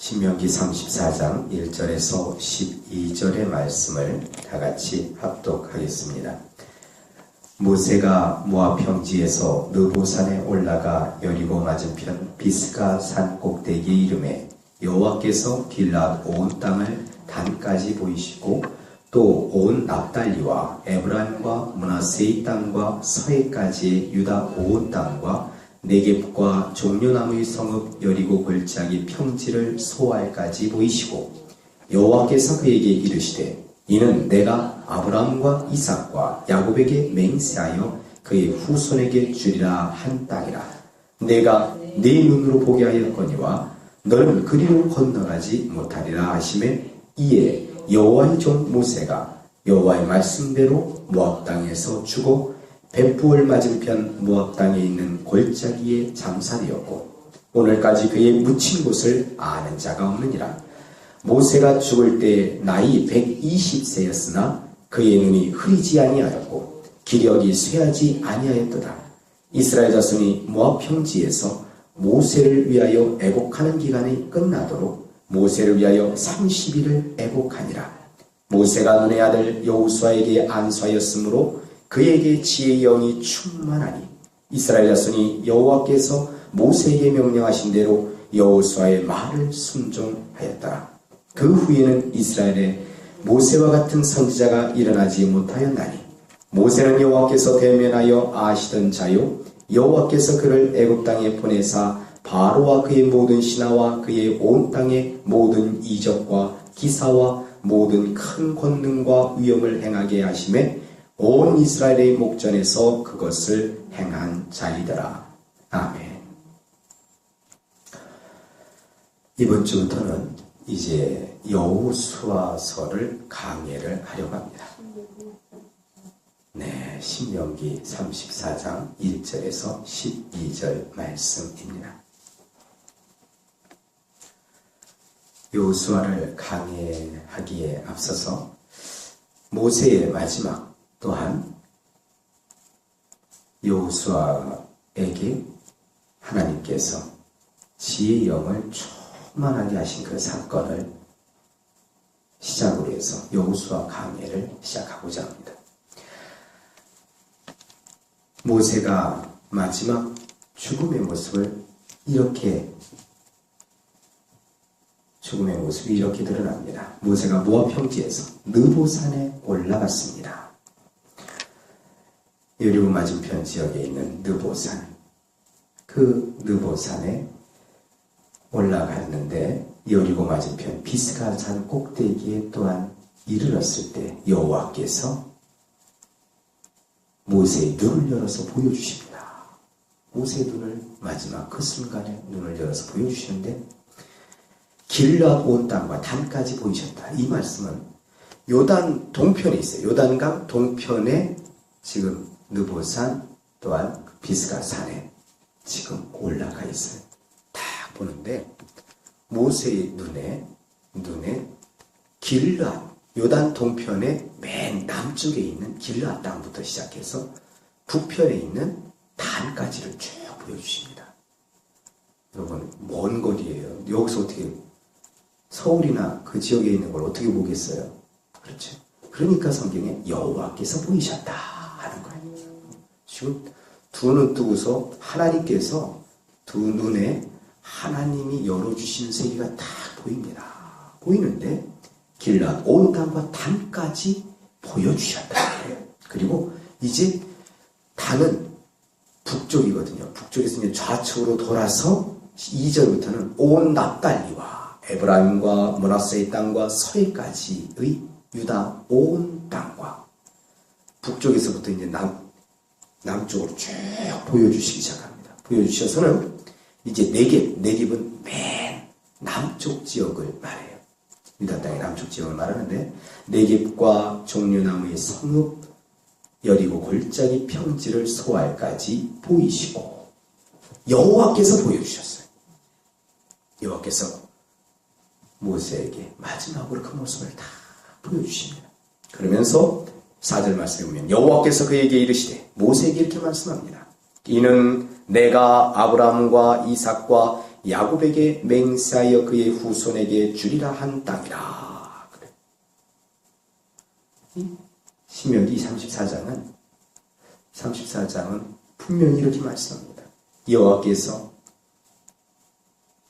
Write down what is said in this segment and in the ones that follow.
신명기 34장 1절에서 12절의 말씀을 다 같이 합독하겠습니다. 모세가 모압 평지에서 느보산에 올라가 여리고 맞은편 비스가 산 꼭대기에 이름에 여호와께서 길랏 온 땅을 단까지 보이시고 또 온 납달리와 에브라임과 문하세의 땅과 서해까지의 유다 온 땅과 네겝과 종려나무의 성읍 여리고 골짜기 평지를 소알까지 보이시고 여호와께서 그에게 이르시되 이는 내가 아브라함과 이삭과 야곱에게 맹세하여 그의 후손에게 주리라 한 땅이라. 내가 네 눈으로 보게 하였거니와 너는 그리로 건너가지 못하리라 하심에 이에 여호와의 종 모세가 여호와의 말씀대로 모압 땅에서 죽어 벳부을 맞은편 땅에 있는 골짜기에 잠살이었고 오늘까지 그의 묻힌 곳을 아는 자가 없느니라. 모세가 죽을 때 나이 120세였으나 그의 눈이 흐리지 아니하였고 기력이 쇠하지 아니하였도다. 이스라엘 자손이 모압 평지에서 모세를 위하여 애곡하는 기간이 끝나도록 모세를 위하여 30일을 애곡하니라. 모세가 눈의 아들 여호수아에게 안수하였으므로 그에게 지혜의 영이 충만하니 이스라엘 자손이 여호와께서 모세에게 명령하신 대로 여호수아의 말을 순종하였더라. 그 후에는 이스라엘에 모세와 같은 선지자가 일어나지 못하였나니 모세는 여호와께서 대면하여 아시던 자요 여호와께서 그를 애굽 땅에 보내사 바로와 그의 모든 신하와 그의 온 땅의 모든 이적과 기사와 모든 큰 권능과 위엄을 행하게 하심에 온 이스라엘의 목전에서 그것을 행한 자이더라. 아멘. 이번 주부터는 이제 여호수아서를 강해를 하려고 합니다. 네, 신명기 34장 1절에서 12절 말씀입니다. 여호수아를 강해하기에 앞서서 모세의 마지막 또한 여호수아에게 하나님께서 지혜의 영을 충만하게 하신 그 사건을 시작으로 해서 여호수아 강해를 시작하고자 합니다. 모세가 마지막 죽음의 모습을 이렇게 죽음의 모습이 이렇게 드러납니다. 모세가 모압 평지에서 느보산에 올라갔습니다. 여리고 맞은편 지역에 있는 느보산. 그 느보산에 올라갔는데 여리고 맞은편 비스가산 꼭대기에 또한 이르렀을 때 여호와께서 모세의 눈을 열어서 보여주십니다. 모세의 눈을 마지막 그 순간에 눈을 열어서 보여주시는데 길라 온 땅과 단까지 보이셨다. 이 말씀은 요단 동편에 있어요. 요단강 동편에 지금 느보산 또한 비스가산에 지금 올라가 있어요. 딱 보는데 모세의 눈에 눈에 길라 요단 동편의 맨 남쪽에 있는 길라 땅부터 시작해서 북편에 있는 단까지를 쭉 보여주십니다. 여러분 먼 거리예요. 여기서 어떻게 서울이나 그 지역에 있는 걸 어떻게 보겠어요? 그렇죠. 그러니까 성경에 여호와께서 보이셨다 하는 거예요. 지금 두 눈 뜨고서 하나님께서 두 눈에 하나님이 열어주신 세계가 다 보입니다. 보이는데 길라 온 땅과 단까지 보여주셨다. 그리고 이제 단은 북쪽이거든요. 북쪽에서 이제 좌측으로 돌아서 2절부터는 온 납달리와 에브라임과 모나스의 땅과 서해까지의 유다 온 땅과 북쪽에서부터 이제 남, 남쪽으로 쭉 보여주시기 시작합니다. 보여주셔서는 이제 네겝, 네겝은 맨 남쪽 지역을 말해요. 유다 땅의 남쪽 지역을 말하는데 네겝과 종려나무의 성읍, 여리고 골짜기 평지를 소알까지 보이시고 여호와께서 보여주셨어요. 여호와께서 모세에게 마지막으로 그 모습을 다 보여주십니다. 그러면서 4절 말씀에 보면 여호와께서 그에게 이르시되 모세에게 이렇게 말씀합니다. 이는 내가 아브라함과 이삭과 야곱에게 맹세하여 그의 후손에게 주리라 한 땅이라. 그래. 이 신명기 34장은 34장은 분명히 이렇게 말씀합니다. 여호와께서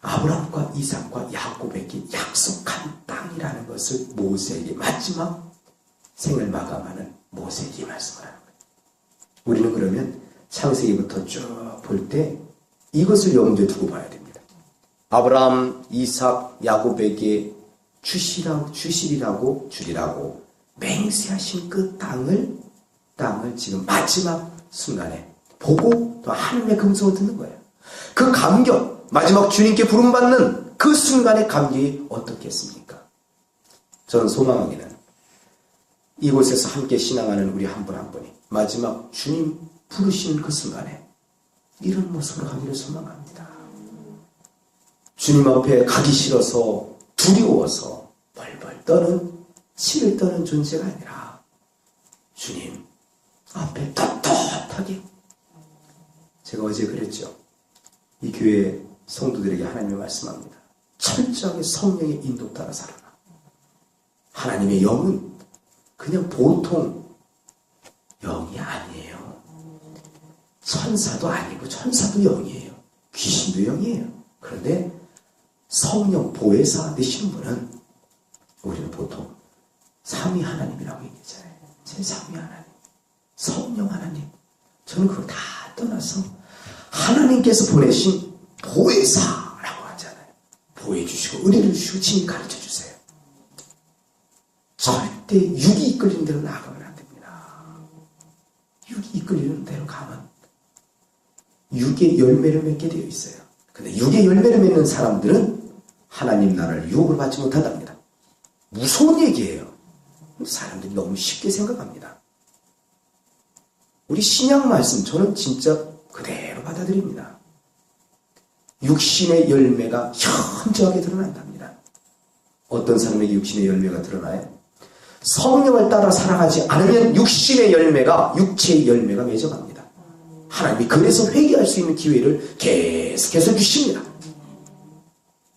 아브라함과 이삭과 야곱에게 약속한 땅이라는 것을 모세에게 마지막 생을 마감하는 모세에게 말씀을 하는 거예요. 우리는 그러면 창세기부터 쭉 볼 때 이것을 염두에 두고 봐야 됩니다. 아브라함, 이삭, 야곱에게 주시라고 주시리라고 주리라고 맹세하신 그 땅을 땅을 지금 마지막 순간에 보고 또 하나님의 금성을 듣는 거예요. 그 감격, 마지막 주님께 부름받는 그 순간의 감격이 어떻겠습니까? 저는 소망하기는 이곳에서 함께 신앙하는 우리 한분한 분이 마지막 주님 부르시는 그 순간에 이런 모습으로 가기를 소망합니다. 주님 앞에 가기 싫어서 두려워서 벌벌 떠는 치를 떠는 존재가 아니라 주님 앞에 떳떳하게 제가 어제 그랬죠. 이 교회 성도들에게 하나님이 말씀합니다. 철저하게 성령의 인도 따라 살아라. 하나님의 영은 그냥 보통 영이 아니에요. 천사도 아니고 천사도 영이에요. 귀신도 영이에요. 그런데 성령 보혜사 되시는 분은 우리는 보통 삼위 하나님이라고 얘기하잖아요. 제 삼위 하나님, 성령 하나님. 저는 그걸 다 떠나서 하나님께서 보내신 보혜사라고 하잖아요. 보혜 주시고 은혜를 주시고 진리 가르쳐. 절대 육이 이끌리는 대로 나가면 안 됩니다. 육이 이끌리는 대로 가면 육의 열매를 맺게 되어 있어요. 근데 육의 열매를 맺는 사람들은 하나님 나라를 유혹을 받지 못한답니다. 무서운 얘기예요. 사람들이 너무 쉽게 생각합니다. 우리 신약 말씀 저는 진짜 그대로 받아들입니다. 육신의 열매가 현저하게 드러난답니다. 어떤 사람에게 육신의 열매가 드러나요? 성령을 따라 살아가지 않으면 육신의 열매가 육체의 열매가 맺어갑니다. 하나님이 그래서 회개할 수 있는 기회를 계속해서 주십니다.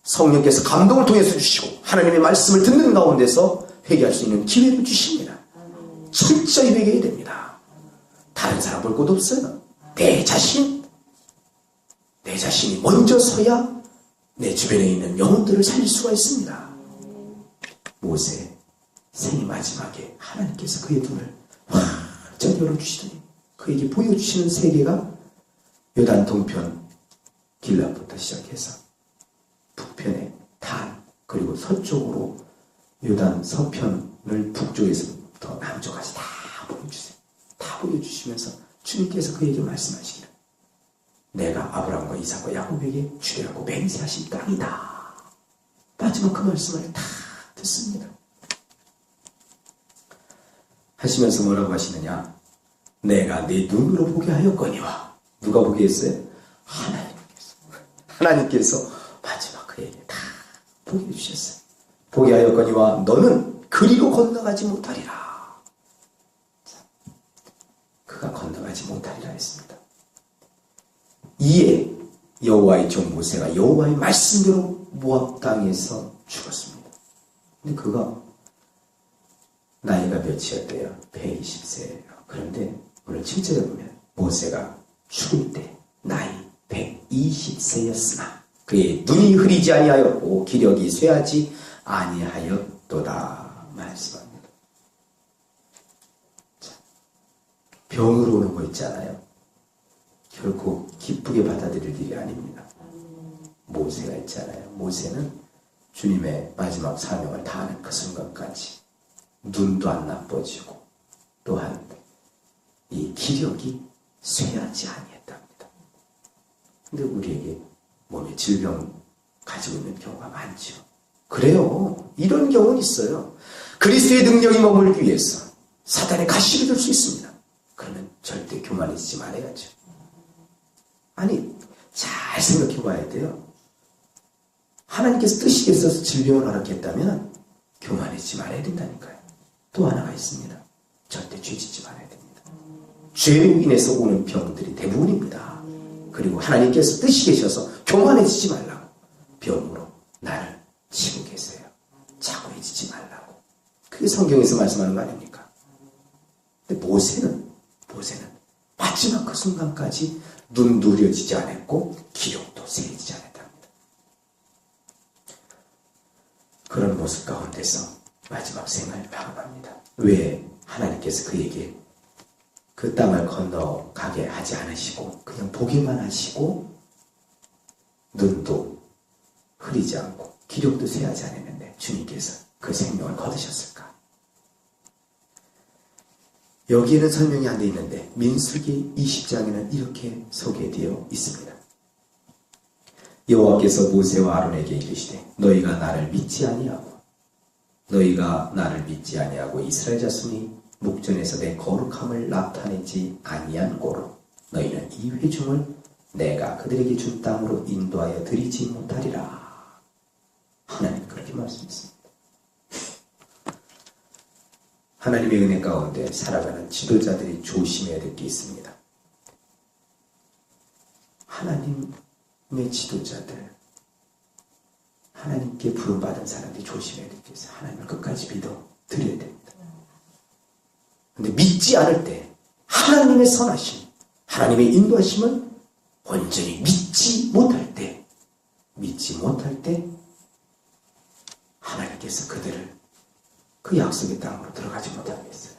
성령께서 감동을 통해서 주시고 하나님의 말씀을 듣는 가운데서 회개할 수 있는 기회를 주십니다. 철저히 회개해야 됩니다. 다른 사람 볼곳 없어요. 내 자신, 내 자신이 먼저 서야 내 주변에 있는 영혼들을 살릴 수가 있습니다. 모세 생의 마지막에 하나님께서 그의 눈을 활짝 열어주시더니 그에게 보여주시는 세계가 요단 동편 길라부터 시작해서 북편에 단 그리고 서쪽으로 요단 서편을 북쪽에서부터 남쪽까지 다 보여주세요. 다 보여주시면서 주님께서 그에게 말씀하시기를 내가 아브라함과 이삭과 야곱에게 주리라고 맹세하신 땅이다. 마지막 그 말씀을 다 듣습니다. 하시면서 뭐라고 하시느냐? 내가 네 눈으로 보게 하였거니와 누가 보게 했어요? 하나님께서 하나님께서 마지막 그에게 다 보게 해주셨어요. 보게 하였거니와 너는 그리로 건너가지 못하리라. 자, 그가 건너가지 못하리라 했습니다. 이에 여호와의 종 모세가 여호와의 말씀대로 모압 땅에서 죽었습니다. 근데 그가 나이가 몇이었대요? 120세예요. 그런데 오늘 7절에 보면 모세가 죽을 때 나이 120세였으나 그의 눈이 흐리지 아니하였고 기력이 쇠하지 아니하였도다 말씀합니다. 자, 병으로 오는 거 있잖아요. 결코 기쁘게 받아들일 일이 아닙니다. 모세가 있잖아요. 모세는 주님의 마지막 사명을 다하는 그 순간까지 눈도 안 나빠지고 또한 이 기력이 쇠하지 아니했답니다. 근데 우리에게 몸에 질병 가지고 있는 경우가 많죠. 그래요. 이런 경우는 있어요. 그리스도의 능력이 머물기 위해서 사단의 가시를 들수 있습니다. 그러면 절대 교만해지지 말아야죠. 아니, 잘 생각해 봐야 돼요. 하나님께서 뜻이겠어서 질병을 허락했다면 교만해지지 말아야 된다니까요. 또 하나가 있습니다. 절대 죄 짓지 말아야 됩니다. 죄로 인해서 오는 병들이 대부분입니다. 그리고 하나님께서 뜻이 계셔서 교만해지지 말라고. 병으로 나를 치고 계세요. 자고해지지 말라고. 그게 성경에서 말씀하는 거 아닙니까? 근데 모세는, 모세는 마지막 그 순간까지 눈도 흐려지지 않았고, 기력도 세지지 않았답니다. 그런 모습 가운데서 마지막 생을 마감합니다. 왜 하나님께서 그에게 그 땅을 건너가게 하지 않으시고 그냥 보기만 하시고 눈도 흐리지 않고 기력도 쇠하지 않았는데 주님께서 그 생명을 거두셨을까? 여기에는 설명이 안 돼 있는데 민수기 20장에는 이렇게 소개되어 있습니다. 여호와께서 모세와 아론에게 이르시되 너희가 나를 믿지 아니하고 너희가 나를 믿지 아니하고 이스라엘 자손이 목전에서 내 거룩함을 나타내지 아니한 고로 너희는 이 회중을 내가 그들에게 준 땅으로 인도하여 드리지 못하리라. 하나님 그렇게 말씀했습니다. 하나님의 은혜 가운데 살아가는 지도자들이 조심해야 될 게 있습니다. 하나님의 지도자들, 하나님께 부름받은 사람들이 조심해야 있어요. 하나님을 끝까지 믿어 드려야 됩니다. 근데 믿지 않을 때 하나님의 선하심, 하나님의 인도하심은 온전히 믿지 못할 때, 믿지 못할 때 하나님께서 그들을 그 약속의 땅으로 들어가지 못하게 했어요.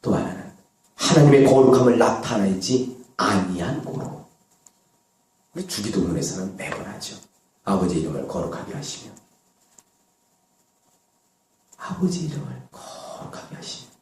또 하나는 하나님의 거룩함을 나타내지 아니한 고로. 우리 주기도문에서는 매번 하죠. 아버지 이름을 거룩하게 하시며 아버지 이름을 거룩하게 하시며